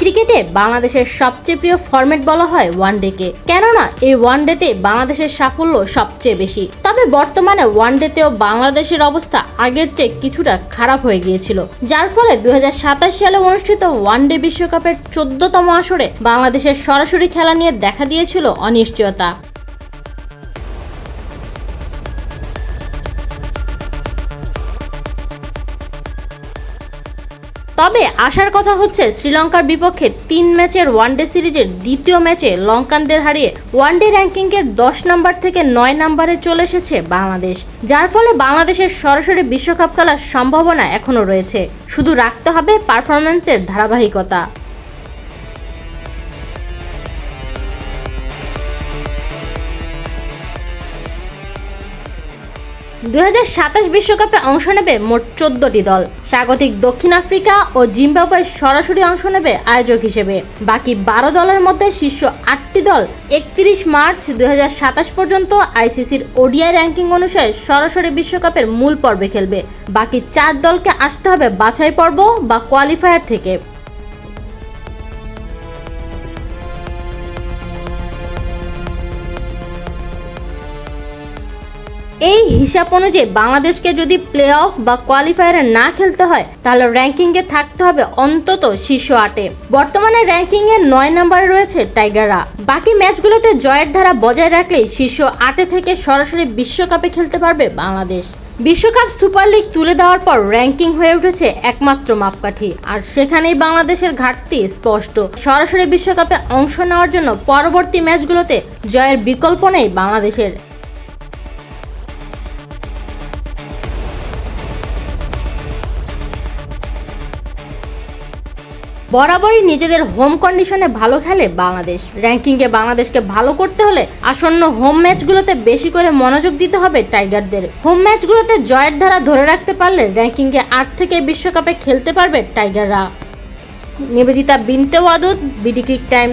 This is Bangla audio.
ক্রিকেটে বাংলাদেশের সবচেয়ে প্রিয় ফরম্যাট বলা হয় ওয়ানডেকে কেননা, এই ওয়ানডেতে বাংলাদেশের সাফল্য সবচেয়ে বেশি। তবে বর্তমানে ওয়ানডেতেও বাংলাদেশের অবস্থা আগের চেয়ে কিছুটা খারাপ হয়ে গিয়েছিল। যার ফলে দু হাজার সাতাশ সালে অনুষ্ঠিত ওয়ানডে বিশ্বকাপের চোদ্দতম আসরে বাংলাদেশের সরাসরি খেলা নিয়ে দেখা দিয়েছিল অনিশ্চয়তা। তবে আসার কথা হচ্ছে, শ্রীলঙ্কার বিপক্ষে তিন ম্যাচের ওয়ানডে সিরিজের দ্বিতীয় ম্যাচে লঙ্কানদের হারিয়ে ওয়ানডে র্যাঙ্কিংয়ের দশ নম্বর থেকে নয় নম্বরে চলে এসেছে বাংলাদেশ। যার ফলে বাংলাদেশের সরাসরি বিশ্বকাপ খেলার সম্ভাবনা এখনও রয়েছে। শুধু রাখতে হবে পারফরমেন্সের ধারাবাহিকতা। দুই বিশ্বকাপে অংশ নেবে মোট চোদ্দটি দল। স্বাগতিক দক্ষিণ আফ্রিকা ও জিম্বাবুয়ে সরাসরি অংশ নেবে আয়োজক হিসেবে। বাকি বারো দলের মধ্যে শীর্ষ আটটি দল একত্রিশ মার্চ দুই হাজার সাতাশ পর্যন্ত আইসিসির ওডিআই র্যাঙ্কিং অনুসারে সরাসরি বিশ্বকাপের মূল পর্বে খেলবে। বাকি চার দলকে আসতে হবে বাছাই পর্ব বা কোয়ালিফায়ার থেকে। এই হিসাব অনুযায়ী বাংলাদেশকে যদি প্লে অফ বা কোয়ালিফায়ারে না খেলতে হয়, তাহলে র্যাঙ্কিংয়ে থাকতে হবে অন্তত শীর্ষ আটে। বর্তমানে র্যাঙ্কিংয়ে নয় নম্বরে রয়েছে টাইগাররা। বাকি ম্যাচগুলোতে জয়ের ধারা বজায় রাখলেই শীর্ষ আটে থেকে সরাসরি বিশ্বকাপে খেলতে পারবে বাংলাদেশ। বিশ্বকাপ সুপার লিগ তুলে দেওয়ার পর র্যাঙ্কিং হয়ে উঠেছে একমাত্র মাপকাঠি, আর সেখানেই বাংলাদেশের ঘাটতি স্পষ্ট। সরাসরি বিশ্বকাপে অংশ নেওয়ার জন্য পরবর্তী ম্যাচগুলোতে জয়ের বিকল্প নেই বাংলাদেশের। বরাবরই নিজেদের হোম কন্ডিশনে ভালো খেলে বাংলাদেশ। র্যাঙ্কিংয়ে বাংলাদেশকে ভালো করতে হলে আসন্ন হোম ম্যাচগুলোতে বেশি করে মনোযোগ দিতে হবে টাইগারদের হোম ম্যাচগুলোতে জয়ের ধারা ধরে রাখতে পারলে র্যাঙ্কিংয়ে আট থেকে বিশ্বকাপে খেলতে পারবে টাইগাররা Nibedita Binte Wadud BD click time